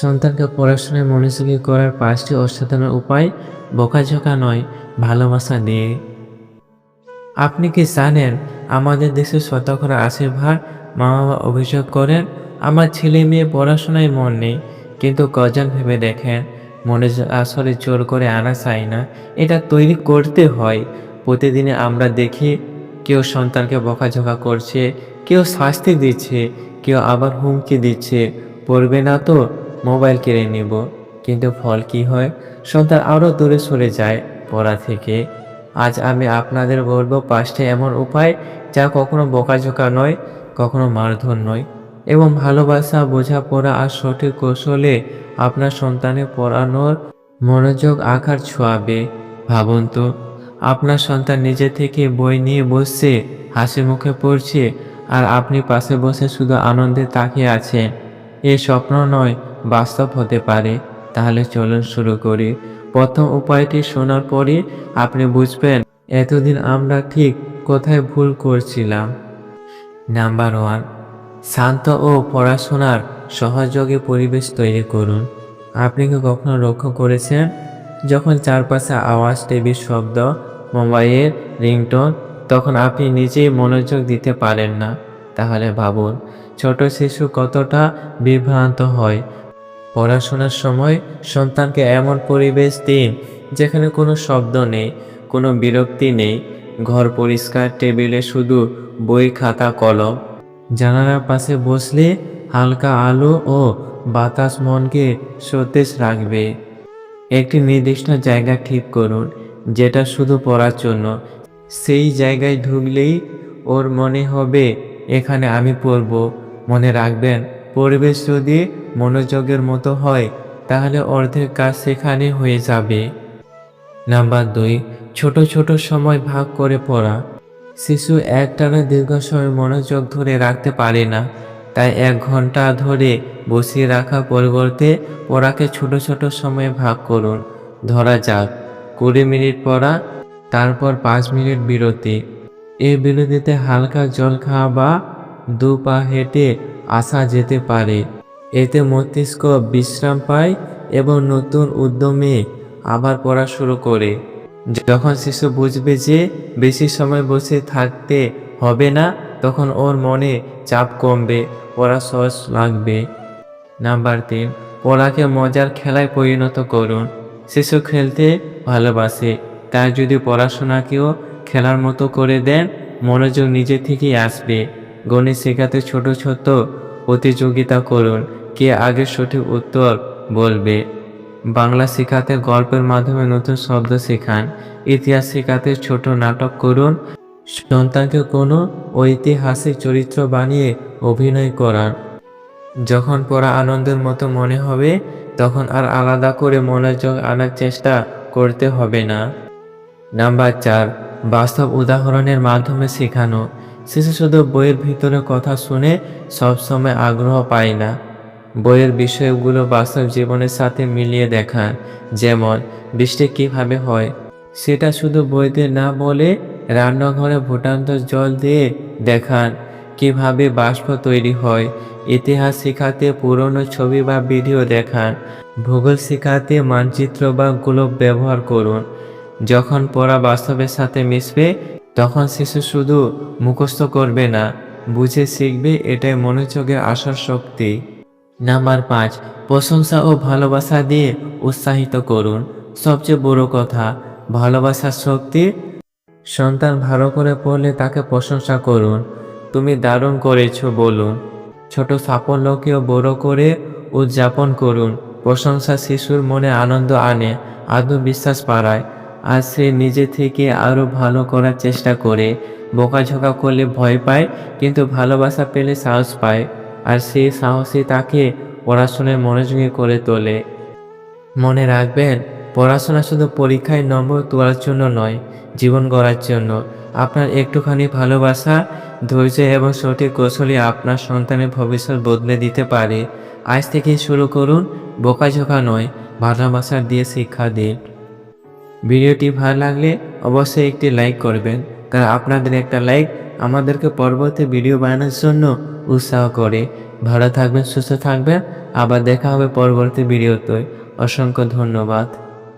সন্তানকে পড়াশোনায় মনোযোগী করার পাঁচটি অসাধারণ উপায় বোকাঝোকা নয়, ভালোবাসা দিয়ে আপনি কি জানেন, আমাদের দেশে শতকরা আশি ভাগ মা বাবা অভিযোগ করেন, আমার ছেলে মেয়ে পড়াশোনায় মন নেই, কিন্তু কজন ভেবে দেখেন মনে আসলে জোর করে আনা চাই না, এটা তৈরি করতে হয়। প্রতিদিনে আমরা দেখি, কেউ সন্তানকে বকাঝোকা করছে, কেউ শাস্তি দিচ্ছে, কেউ আবার হুমকি দিচ্ছে, পড়বে না তো? মোবাইল কেড়ে নেব। কিন্তু ফল কি হয়? সন্তান আরও দূরে সরে যায় পড়া থেকে। আজ আমি আপনাদের বলব পাঁচটি এমন উপায় যা কখনো বকাঝোকা নয়, কখনো মারধর নয় এবং ভালোবাসা, বোঝাপড়া আর সঠিক কৌশলে আপনার সন্তানের পড়ানোর মনোযোগ আকার ছোঁয়াবে। ভাবুন তো, আপনার সন্তান নিজে থেকে বই নিয়ে বসছে, হাসি মুখে পড়ছে আর আপনি পাশে বসে শুধু আনন্দে তাকিয়ে আছেন। এ স্বপ্ন নয় বাস্তব হতে পারে। তাহলে চলুন শুরু করি। প্রথম উপায়টি শোনার পরই আপনি বুঝবেন এতদিন আমরা ঠিক কোথায় ভুল করছিলাম। নাম্বার ওয়ান, শান্ত ও পড়াশোনার সহযোগী পরিবেশ তৈরি করুন। আপনি কি কখনো লক্ষ্য করেছেন? যখন চারপাশে আওয়াজ টিভির শব্দ মোবাইলের রিংটোন, তখন আপনি নিজেই মনোযোগ দিতে পারেন না। তাহলে ভাবুন, ছোট শিশু কতটা বিভ্রান্ত হয়। পড়াশোনার সময় সন্তানকে এমন পরিবেশ দিন যেখানে কোনো শব্দ নেই, কোনো বিরক্তি নেই, ঘর পরিষ্কার, টেবিলে শুধু বই, খাতা, কলম। জানালার পাশে বসলে হালকা আলো ও বাতাস মনকে সতেজ রাখবে। একটি নির্দিষ্ট জায়গা ঠিক করুন, যেটা শুধু পড়ার জন্য। সেই জায়গায় ঢুকলেই ওর মনে হবে, এখানে আমি পড়ব। মনে রাখবেন পরিবেশ যদি মনোযোগের মতো হয়, তাহলে অর্ধেক কাজ সেখানে হয়ে যাবে। নাম্বার দুই, ছোট ছোট সময় ভাগ করে পড়া। শিশু একটানা দীর্ঘ সময় মনোযোগ ধরে রাখতে পারে না, তাই এক ঘণ্টা ধরে বসিয়ে রাখার পরিবর্তে পড়াকে ছোট ছোট সময়ে ভাগ করুন। ধরা যাক, কুড়ি মিনিট পড়া, তারপর পাঁচ মিনিট বিরতি। এই বিরতিতে হালকা জল খাওয়া বা দু পা হেঁটে আসা যেতে পারে। এতে মস্তিষ্ক বিশ্রাম পায় এবং নতুন উদ্যমে আবার পড়া শুরু করে। যখন শিশু বুঝবে যে বেশি সময় বসে থাকতে হবে না, তখন ওর মনে চাপ কমবে, পড়া সহজ লাগবে। নাম্বার তিন, পড়াকে মজার খেলায় পরিণত করুন। শিশু খেলতে ভালোবাসে, তাই যদি পড়াশোনাকেও খেলার মতো করে দেন, মনোযোগ নিজে থেকেই আসবে। গণিত শেখাতে ছোট ছোট প্রতিযোগিতা করুন। কে আগে সঠিক উত্তর বলবে? বাংলা শেখাতে গল্পের মাধ্যমে নতুন শব্দ শেখান। ইতিহাস শেখাতে ছোট নাটক করুন। সন্তানকে কোনো ঐতিহাসিক চরিত্র বানিয়ে অভিনয় করান। যখন পড়া আনন্দের মতো মনে হবে, তখন আর আলাদা করে মনোযোগ আনার চেষ্টা করতে হবে না। নাম্বার চার, বাস্তব উদাহরণের মাধ্যমে শেখানো। শিশু শুধু বইয়ের ভিতরে কথা শুনে সবসময় আগ্রহ পায় না। বইয়ের বিষয়গুলো বাস্তব জীবনের সাথে মিলিয়ে দেখান যেমন, বৃষ্টি কীভাবে হয়? সেটা শুধু বইতে না বলে রান্নাঘরে ভুটান্ত জল দিয়ে দেখান, কীভাবে বাষ্প তৈরি হয়? ইতিহাস শেখাতে পুরনো ছবি বা ভিডিও দেখান, ভূগোল শেখাতে মানচিত্র বা গ্লোব ব্যবহার করুন। যখন পড়া বাস্তবের সাথে মিশবে তখন শিশু শুধু মুখস্থ করবে না, বুঝে শিখবে এটাই মনোযোগের আসার শক্তি। নাম্বার পাঁচ, প্রশংসা ও ভালোবাসা দিয়ে উৎসাহিত করুন। সবচেয়ে বড় কথা, ভালোবাসার শক্তি। সন্তান ভালো করে পড়লে তাকে প্রশংসা করুন। তুমি দারুণ করেছ বলুন। ছোট সাফল্যকেও বড় করে উদযাপন করুন। প্রশংসা শিশুর মনে আনন্দ আনে, আত্মবিশ্বাস বাড়ায়। আর সে নিজে থেকে আরও ভালো করার চেষ্টা করে। বোকাঝোকা করলে ভয় পায়, কিন্তু ভালোবাসা পেলে সাহস পায়। আর সেই সাহসই তাকে পড়াশোনায় মনোযোগী করে তোলে। মনে রাখবেন, পড়াশোনা শুধু পরীক্ষায় নম্বর তোলার জন্য নয়, জীবন গড়ার জন্য। আপনার একটুখানি ভালোবাসা, ধৈর্য এবং সঠিক কৌশলী আপনার সন্তানের ভবিষ্যৎ বদলে দিতে পারে। আজ থেকে শুরু করুন, বোকাঝোকা নয়, ভালোবাসা দিয়ে শিক্ষা দিন। ভিডিওটি ভালো লাগলে অবশ্যই একটি লাইক করবেন, কারণ আপনাদের একটা লাইক আমাদেরকে পরবর্তী ভিডিও বানানোর জন্য উৎসাহ করে। ভালো থাকবেন, সুস্থ থাকবেন, আবার দেখা হবে পরবর্তী ভিডিওতে। অসংখ্য ধন্যবাদ।